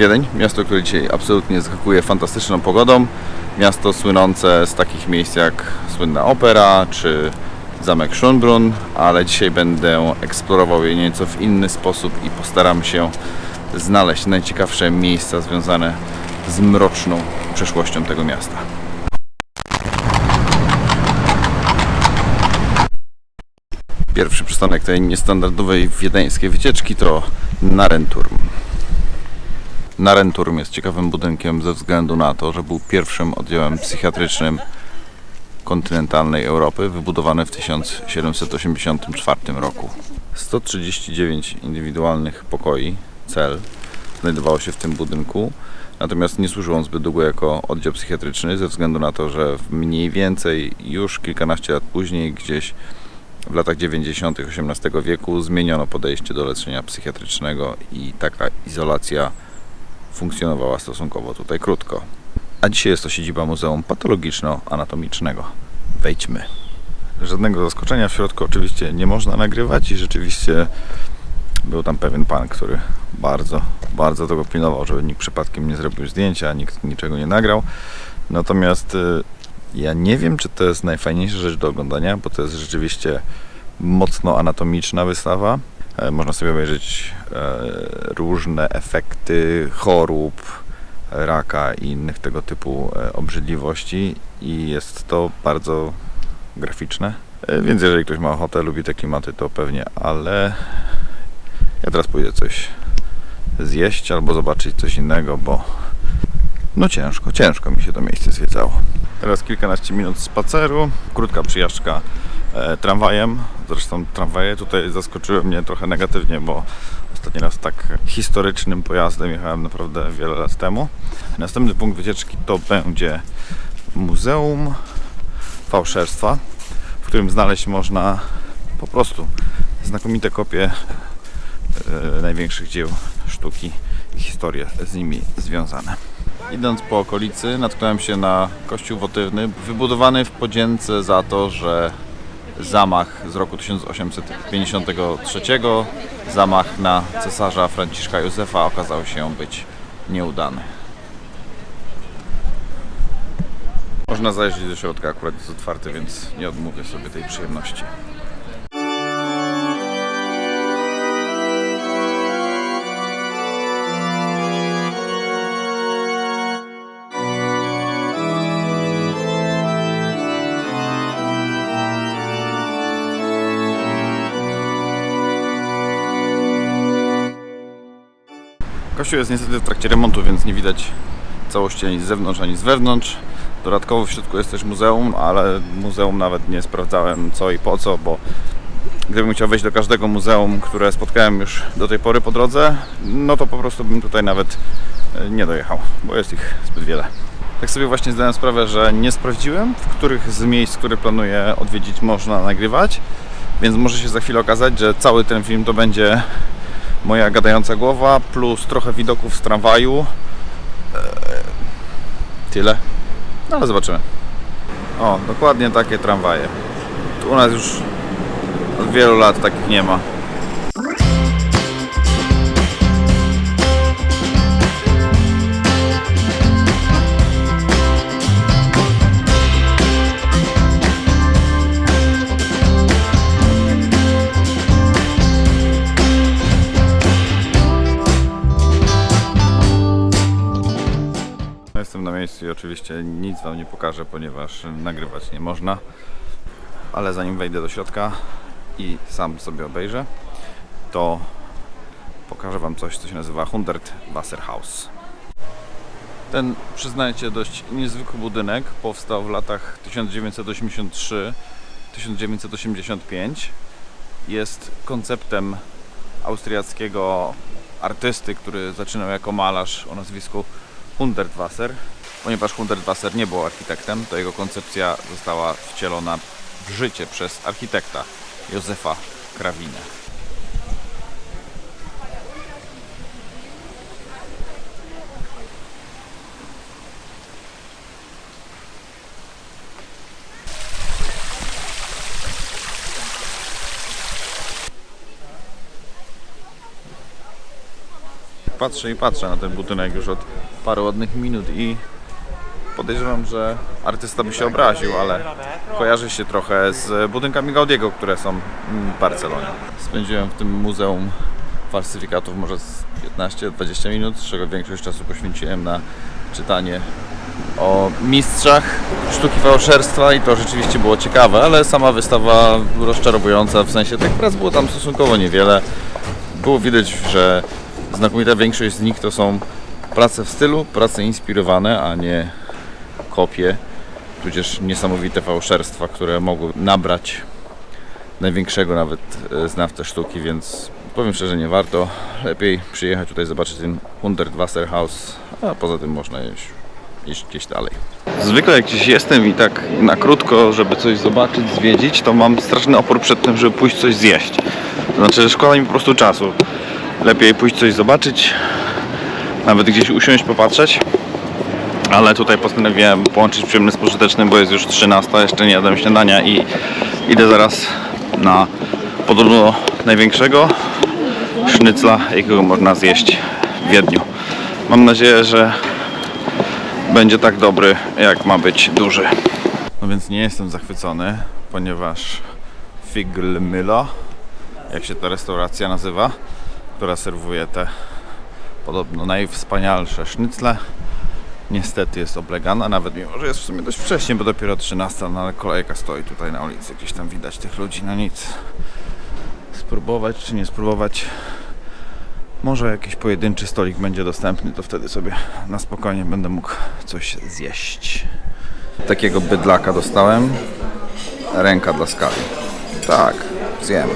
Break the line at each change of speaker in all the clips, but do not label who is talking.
Wiedeń, miasto, które dzisiaj absolutnie zaskakuje fantastyczną pogodą. Miasto słynące z takich miejsc jak słynna opera czy zamek Schönbrunn, ale dzisiaj będę eksplorował je nieco w inny sposób i postaram się znaleźć najciekawsze miejsca związane z mroczną przeszłością tego miasta. Pierwszy przystanek tej niestandardowej wiedeńskiej wycieczki to Narenturm. Narenturm jest ciekawym budynkiem ze względu na to, że był pierwszym oddziałem psychiatrycznym kontynentalnej Europy, wybudowany w 1784 roku. 139 indywidualnych pokoi, cel, znajdowało się w tym budynku, natomiast nie służył on zbyt długo jako oddział psychiatryczny, ze względu na to, że mniej więcej już kilkanaście lat później, gdzieś w latach 90. XVIII wieku zmieniono podejście do leczenia psychiatrycznego i taka izolacja funkcjonowała stosunkowo tutaj krótko. A dzisiaj jest to siedziba Muzeum Patologiczno-Anatomicznego. Wejdźmy. Żadnego zaskoczenia w środku oczywiście nie można nagrywać i rzeczywiście był tam pewien pan, który bardzo, bardzo tego pilnował, żeby nikt przypadkiem nie zrobił zdjęcia, nikt niczego nie nagrał. Natomiast y, ja nie wiem, czy to jest najfajniejsza rzecz do oglądania, bo to jest rzeczywiście mocno anatomiczna wystawa. E, Można sobie obejrzeć e, różne efekty chorób, raka i innych tego typu e, obrzydliwości i jest to bardzo graficzne. E, Więc jeżeli ktoś ma ochotę, lubi te klimaty, to pewnie, ale ja teraz pójdę coś zjeść albo zobaczyć coś innego, bo no ciężko, ciężko mi się to miejsce zwiedzało. Teraz kilkanaście minut spaceru, krótka przyjażdżka e, tramwajem. Zresztą tramwaje tutaj zaskoczyły mnie trochę negatywnie, bo ostatni raz tak historycznym pojazdem jechałem naprawdę wiele lat temu. Następny punkt wycieczki to będzie Muzeum Fałszerstwa, w którym znaleźć można po prostu znakomite kopie e, największych dzieł sztuki i historie z nimi związane. Idąc po okolicy natknąłem się na kościół wotywny, wybudowany w podzięce za to, że zamach z roku 1853, zamach na cesarza Franciszka Józefa okazał się być nieudany. Można zajrzeć do środka, akurat jest otwarty, więc nie odmówię sobie tej przyjemności. Jest niestety w trakcie remontu, więc nie widać całości ani z zewnątrz, ani z wewnątrz. Dodatkowo w środku jest też muzeum, ale muzeum nawet nie sprawdzałem co i po co, bo gdybym chciał wejść do każdego muzeum, które spotkałem już do tej pory po drodze, no to po prostu bym tutaj nawet e, nie dojechał, bo jest ich zbyt wiele. Tak sobie właśnie zdałem sprawę, że nie sprawdziłem, w których z miejsc, które planuję odwiedzić, można nagrywać, więc może się za chwilę okazać, że cały ten film to będzie moja gadająca głowa plus trochę widoków z tramwaju. Eee, Tyle. No ale zobaczymy. O, dokładnie takie tramwaje. Tu u nas już od wielu lat takich nie ma. Oczywiście nic Wam nie pokażę, ponieważ nagrywać nie można. Ale zanim wejdę do środka i sam sobie obejrzę, to pokażę Wam coś, co się nazywa Hundert Wasserhaus. Ten, przyznajcie, dość niezwykły budynek powstał w latach 1983-1985. Jest konceptem austriackiego artysty, który zaczynał jako malarz o nazwisku Hundertwasser. Ponieważ Hundertwasser nie był architektem, to jego koncepcja została wcielona w życie przez architekta Józefa Krawinę. patrzę i patrzę na ten budynek już od paru ładnych minut i podejrzewam, że artysta by się obraził, ale kojarzy się trochę z budynkami Gaudiego, które są w Barcelonie. Spędziłem w tym muzeum falsyfikatów może z 15-20 minut, z czego większość czasu poświęciłem na czytanie o mistrzach sztuki fałszerstwa i to rzeczywiście było ciekawe, ale sama wystawa rozczarowująca, w sensie tych prac było tam stosunkowo niewiele. Było widać, że znakomita większość z nich to są prace w stylu, prace inspirowane, a nie kopie, tudzież niesamowite fałszerstwa, które mogły nabrać największego nawet e, znawcę sztuki, więc powiem szczerze, nie warto. Lepiej przyjechać tutaj zobaczyć ten Hundertwasserhaus, a poza tym można iść, iść gdzieś dalej. Zwykle jak gdzieś jestem i tak na krótko, żeby coś zobaczyć, zwiedzić, to mam straszny opór przed tym, żeby pójść coś zjeść. To znaczy, szkoda mi po prostu czasu. Lepiej pójść coś zobaczyć, nawet gdzieś usiąść, popatrzeć. Ale tutaj postanowiłem połączyć przyjemne z pożytecznym, bo jest już 13, jeszcze nie jadłem śniadania i idę zaraz na podobno największego sznycla, jakiego można zjeść w Wiedniu. Mam nadzieję, że będzie tak dobry, jak ma być duży. No więc nie jestem zachwycony, ponieważ Figlmüller, jak się ta restauracja nazywa, która serwuje te podobno najwspanialsze sznycle, niestety jest oblegana, nawet mimo, że jest w sumie dość wcześnie, bo dopiero 13, no ale kolejka stoi tutaj na ulicy, gdzieś tam widać tych ludzi, no nic. Spróbować czy nie spróbować, może jakiś pojedynczy stolik będzie dostępny, to wtedy sobie na spokojnie będę mógł coś zjeść. Takiego bydlaka dostałem, ręka dla skali. Tak, zjem.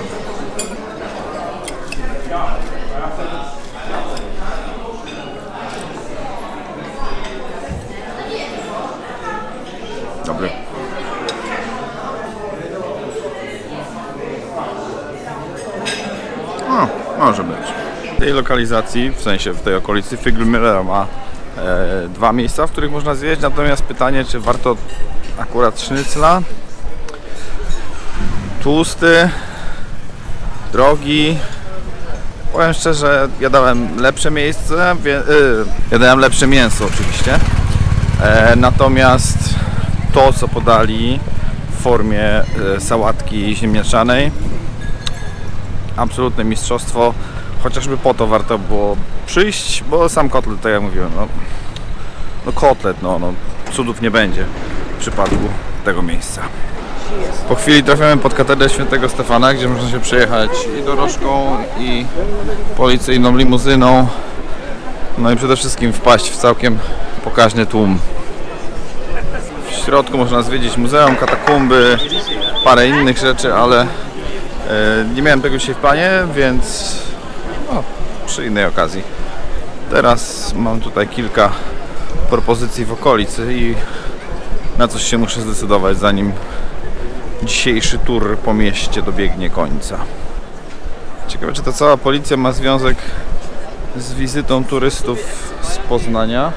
Dobry. O, może być. W tej lokalizacji, w sensie w tej okolicy Figlmüller ma e, dwa miejsca, w których można zjeść, natomiast pytanie, czy warto akurat sznycla? Tłusty, drogi. Powiem szczerze, ja dałem lepsze miejsce, wie, y, ja dałem lepsze mięso oczywiście. E, natomiast to, co podali w formie e, sałatki ziemniaczanej, absolutne mistrzostwo. Chociażby po to warto było przyjść, bo sam kotlet, tak jak mówiłem, no, no kotlet, no, no cudów nie będzie w przypadku tego miejsca. Po chwili trafiamy pod katedrę świętego Stefana, gdzie można się przejechać i dorożką, i policyjną limuzyną. No i przede wszystkim wpaść w całkiem pokaźny tłum. W środku można zwiedzić muzeum, katakumby, parę innych rzeczy, ale e, nie miałem tego dzisiaj w planie, więc o, przy innej okazji. Teraz mam tutaj kilka propozycji w okolicy i na coś się muszę zdecydować, zanim dzisiejszy tur po mieście dobiegnie końca. Ciekawe, czy ta cała policja ma związek z wizytą turystów z Poznania.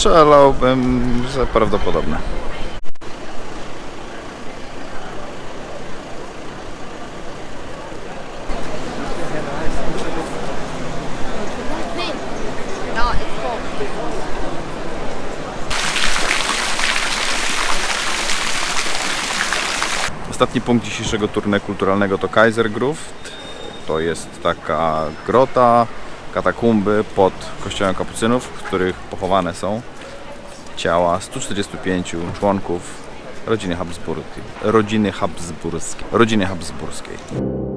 Strzelałbym, że prawdopodobne. Ostatni punkt dzisiejszego turne kulturalnego to Kaisergruft. To jest taka grota, katakumby pod kościołem kapucynów, w których pochowane są ciała 145 członków rodziny Habsburskiej. Rodziny Habsburskiej. Rodziny Habsburskiej.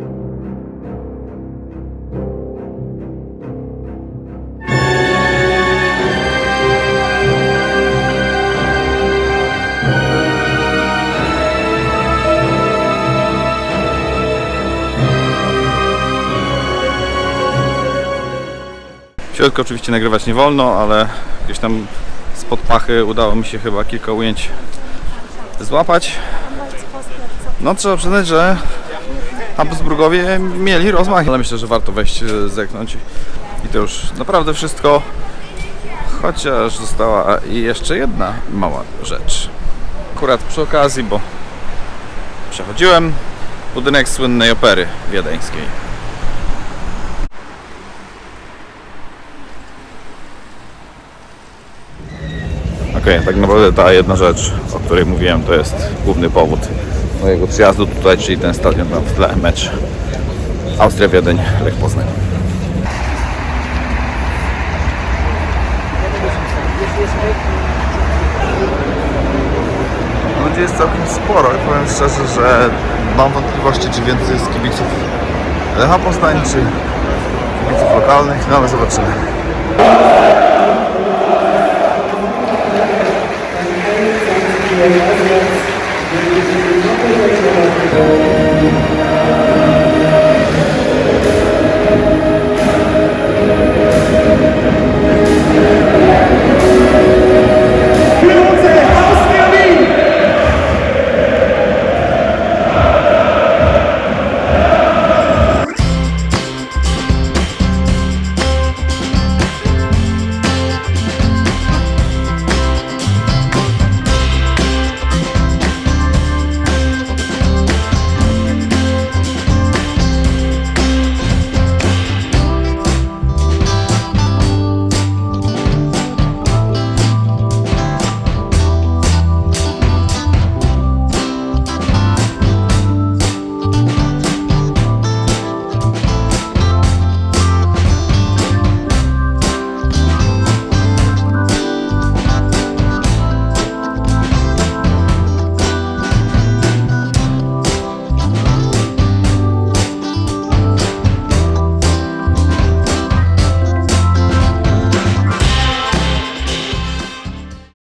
W środku oczywiście nagrywać nie wolno, ale gdzieś tam spod pachy udało mi się chyba kilka ujęć złapać. No trzeba przyznać, że Habsburgowie mieli rozmach, ale myślę, że warto wejść, e, zerknąć. I to już naprawdę wszystko. Chociaż została jeszcze jedna mała rzecz. Akurat przy okazji, bo przechodziłem budynek słynnej opery wiedeńskiej. Okej, tak naprawdę ta jedna rzecz, o której mówiłem, to jest główny powód mojego przyjazdu tutaj, czyli ten stadion tam w tle, mecz Austria-Wiedeń, Lech Poznań.
Ludzi jest całkiem sporo i powiem szczerze, że mam wątpliwości, czy więcej jest kibiców Lecha Poznań, czy kibiców lokalnych, no ale zobaczymy. Obrigado.